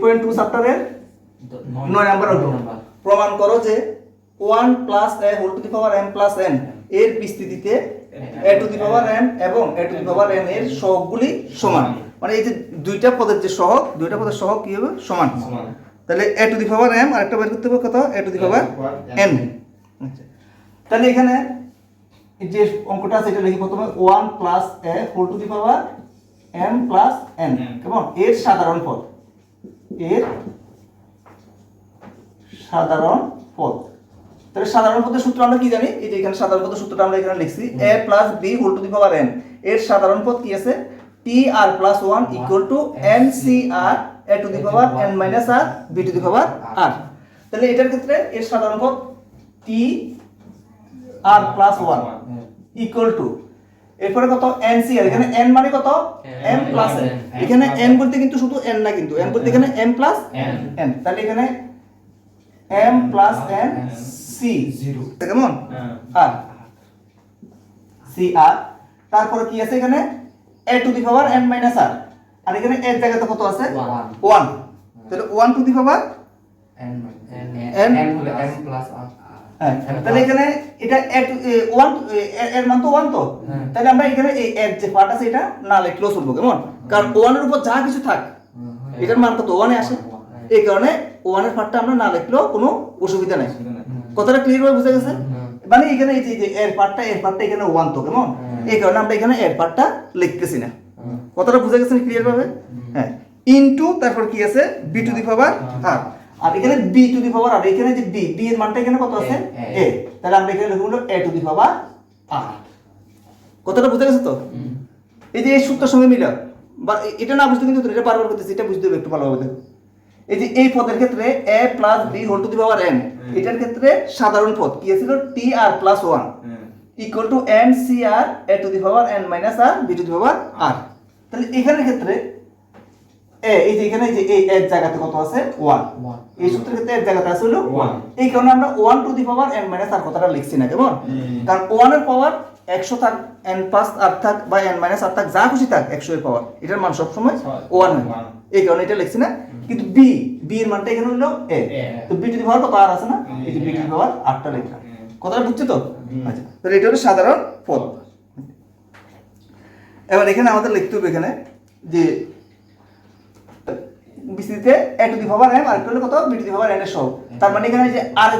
Point two চ্যাপ্টারের নয় number অঙ্ক প্রমাণ করো যে one plus A whole to the power M plus N এর বিস্তৃতিতে এ টু দি পাওয়ার এন এবং এ টু দি পাওয়ার এন এর সহগগুলি সমান। মানে এই যে দুইটা পদের যে সহগ দুইটা পদের সহগ কি হবে? সমান। তাহলে এ টু দি পাওয়ার এম আরেকটা বের করতে হবে কত? এ টু দি পাওয়ার এন তাহলে এখানে যে অঙ্কটা আছে এটা লিখি প্রথমে one plus A whole to the power M plus N কেমন? এর সাধারণ পদ। এর সাধারণ পথ তাহলে সাধারণ পদের সূত্র আমরা কি জানি? এই যে এখানে সাধারণ পদের সূত্রটা আমরা এখানে লিখছি। a plus B whole to the power n এর সাধারণ পদ কি আছে? T R plus one equal to N C R A to the power N minus R B to the power R তাহলে এটার ক্ষেত্রে এর সাধারণ পদ T R plus one equal to এরপরে কত? এন সি আর এখানে এন মানে কত? এম প্লাস এন এখানে এন বলতে কিন্তু শুধু এন না কিন্তু। এন বলতে এখানে এম প্লাস N এন তাহলে এখানে M plus N C Zero. কেমন? আর সি আর তারপরে কি আছে এখানে? A to the power N minus R আর এখানে এর জায়গাতে কত আছে? One. ওয়ান তাহলে one to the power N N N plus R. হ্যাঁ তাহলে এখানে এটা ওয়ানের মান তো ওয়ান তো। হ্যাঁ। তাহলে আমরা এখানে এই এর যে পার্ট আছে এটা না লিখলেও চলবো কেমন? কারণ ওয়ানের উপর যা কিছু থাক এটার মান কত ওয়ানে আসে। এই কারণে ওয়ানের পার্টটা আমরা না লিখলেও কোনো অসুবিধা নেই। কথাটা ক্লিয়ার ভাবে বুঝে গেছে? মানে এখানে এই যে- এর পার্টটা এর পার্টটা এখানে ওয়ান তো কেমন? এই কারণে আমরা এখানে এর পার্টটা লিখতেছি না। কথাটা বুঝে গেছেন ক্লিয়ার ভাবে? হ্যাঁ। ইনটু তারপর কি আছে? বি টু দি পাওয়ার আর আর এখানে বি টু দি পাওয়ার আর এখানে যে বি বি এর মানটা এখানে কত আছে। এ তাহলে আমরা এখানে লিখব হলো এ টু দি পাওয়ার আর কথাটা বুঝে গেছে তো? এই যে এই সূত্রের সঙ্গে মিলা বা এটা না বুঝতে কিন্তু এটা বারবার করতেছি এটা বুঝতে হবে একটু ভালোভাবে এই যে এই পদের ক্ষেত্রে A plus B whole to the power N এটার ক্ষেত্রে সাধারণ পদ কি ছিল T R plus one equal to N C R A to the power N minus R B to the power R তাহলে এখানের ক্ষেত্রে এ এই যে এখানে যে এই এর জায়গাতে কত আছে? One One. এই সূত্রের ক্ষেত্রে এর জায়গাতে আছে হলো ওয়ান One. এই কারণে আমরা one to the power N minus R কথাটা লিখছি না কেমন? কারণ ওয়ানের পাওয়ার একশো থাক এন প্লাস আর থাক বা এন মাইনাস আর থাক যা খুশি থাক একশো এর পাওয়ার এটার মান হয়। One One. এই কারণে এটা লিখছি না। কিন্তু বি বি এর মানটা এখানে হলো A। তো বি টু দি পাওয়ার কত আর আছে না? এই যে বি টু দি পাওয়ার আটটা লিখলাম হুম। কথাটা বুঝছ তো? আচ্ছা তাহলে এটা হলো সাধারণ পদ। এবার এখানে আমাদের লিখতে হবে এখানে যে বিস্তৃতিতে এ to the power M R একটা হলো কত? B to the power N এর সহ তার মানে এখানে যে আর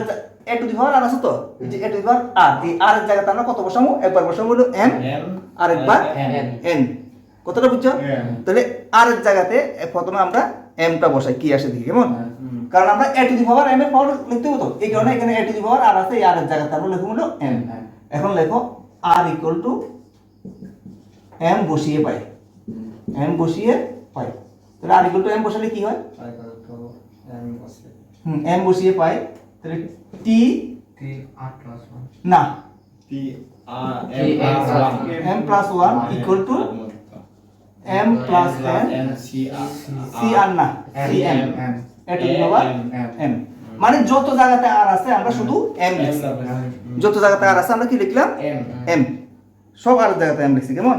এ টু দি পাওয়ার আর আছে তো? যে এ টু দি পাওয়ার আর এই আর এর জায়গাতে আমরা কত বসামো একবার বসামো হলো এম আর একবার N। এন কতটা বুঝছ। তাহলে আর এর জায়গাতে প্রথমে আমরা এমটা বসাই কি আসে দেখি কেমন? কারণ আমরা এ টু দি পাওয়ার এম এর পাওয়ার লিখতে হতো এই কারণে এখানে এ টু দি পাওয়ার আর আছে এই আর এর জায়গাতে আমরা লিখব হলো এম এখন লেখো আর ইকুয়াল টু এম বসিয়ে পাই। এম বসিয়ে পাই। তাহলে আর ইকুয়াল টু এম বসালে কি হয়? এম বসিয়ে পাই তাহলে টি. না। one. M plus one equal to M plus N C R না C M M. A power M মানে যত জায়গাতে আর আছে আমরা শুধু এম লিখছি। যত জায়গাতে আর আছে আমরা কি লিখলাম? M এম সব আর জায়গাতে এম লিখছি কেমন?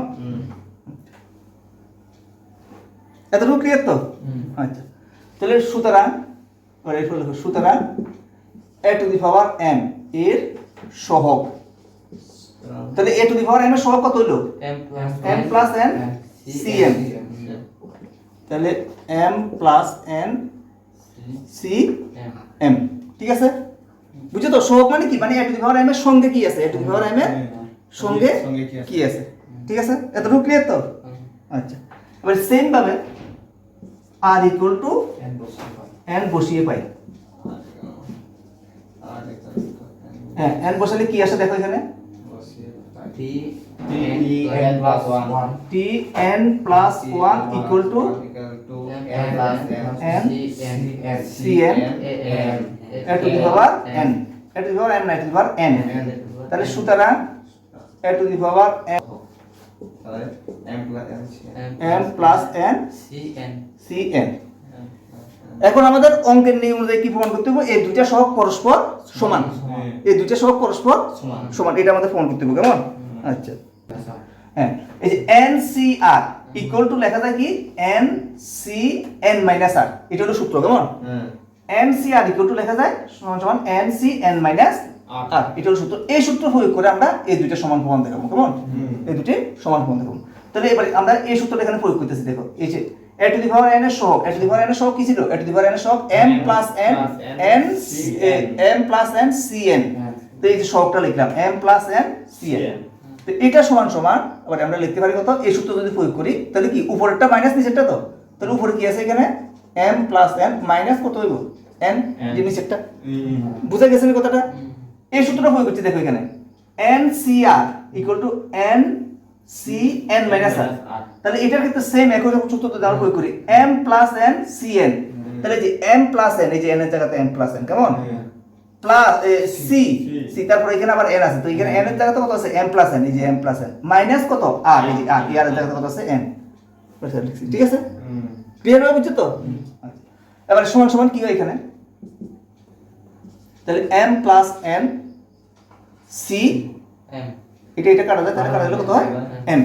এতটুকু ক্লিয়ার তো? আচ্ছা। তাহলে সুতরাং এরপর সুতরাং এ টু দি পাওয়ার এম এর সহগ। তাহলে এ টু দি পাওয়ার এম এর সহগ কত হলো? M plus M plus N, CM. তাহলে M plus N C M ঠিক আছে? বুঝছ তো? সহগ মানে কি? মানে এ টু দি পাওয়ার এম এর সঙ্গে কি আছে? এ টু দি পাওয়ার এম এর সঙ্গে সঙ্গে কি আছে? কি আছে? ঠিক আছে? এতটুকু ক্লিয়ার তো? আচ্ছা। এবার সেম ভাবে আর ইকুয়াল টু N বসিয়ে পাই। এন বসিয়ে পাই। হ্যাঁ এন বসালে কি আসে দেখো এখানে? Plus N equal to N, A N না এন তাহলে সুতরাং এন N. এখন আমাদের অঙ্কের নিয়ম অনুযায়ী কি প্রমাণ করতে হবে? এই দুইটা সহগ পরস্পর সমান। হ্যাঁ। এই দুইটা সহগ পরস্পর সমান। সমান। এটা আমাদের প্রমাণ করতে হবে কেমন? আচ্ছা। হ্যাঁ। এই যে N C R equal to লেখা যায় কি? N C N minus R এটা হলো সূত্র কেমন? N C R equal to লেখা যায় সমান সমান N C N minus R. এটা হলো সূত্র এই সূত্র প্রয়োগ করে আমরা এই দুইটা সমান প্রমাণ দেখাবো কেমন। এই দুটি সমান প্রমাণ দেখাবো। তাহলে এবারে আমরা এই সূত্রটা এখানে প্রয়োগ করতেছি দেখো এই যে এ টু দি পাওয়ার এন এর সহগ এ টু দি পাওয়ার এন এর সহগ কি ছিল? এ টু দি পাওয়ার এন এর সহগ M plus N N M plus N C N. তো এই যে সহগটা লিখলাম M plus N C N তো এটা সমান সমান আবার আমরা লিখতে পারি কত? এই সূত্র যদি প্রয়োগ করি তাহলে কি উপরেরটা মাইনাস নিচেরটা তো? তাহলে উপরে কি আছে এখানে? m প্লাস n মাইনাস কত হইব? n N। যে নিচেরটা। বুঝা গেছে না কথাটা। এই সূত্রটা প্রয়োগ করছি, দেখো এখানে। N C R equal to N C n minus R। তাহলে এটার ক্ষেত্রে সেম একই রকম সূত্র আমরা প্রয়োগ করি। M plus N C N তাহলে যে এম প্লাস এন এই যে এন এর জায়গাতে m প্লাস এন কেমন? হ্যাঁ। Plus C. সি তারপর এখানে আবার এন আছে। তো এখানে এন এর জায়গাতে কত আছে? এম প্লাস এন এই যে এম প্লাস এন মাইনাস কত? আর এই যে আর ইয়ার জায়গাতে কত আছে? এন ঠিক আছে? ক্লিয়ার হবে বুঝছ তো? আচ্ছা। এবার সমান সমান কি হয় এখানে? তাহলে M plus N C M. এটা এটা কাটা যায় তাহলে কাটা গেলে কত হয়? এম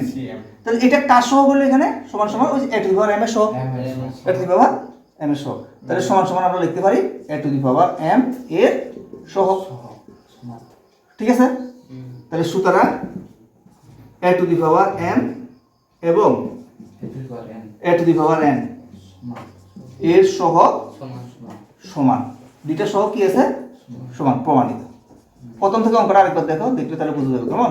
তাহলে এটা কার সহ বলল এখানে? সমান সমান ওই এ টু দি পাওয়ার এম এর সহ। M. A to the power M এর সহ। তাহলে সমান সমান আমরা লিখতে পারি এ টু দি পাওয়ার এম এর সহ। ঠিক আছে? তাহলে সুতরাং এ টু দি পাওয়ার এম এবং. এ টু দি পাওয়ার এন এর সহ। সমান দুইটা সহ কি আছে? সমান প্রমাণিত। প্রথম থেকে অঙ্কটা আরেকবার দেখো দেখলে তাহলে বুঝে যাবে কেমন?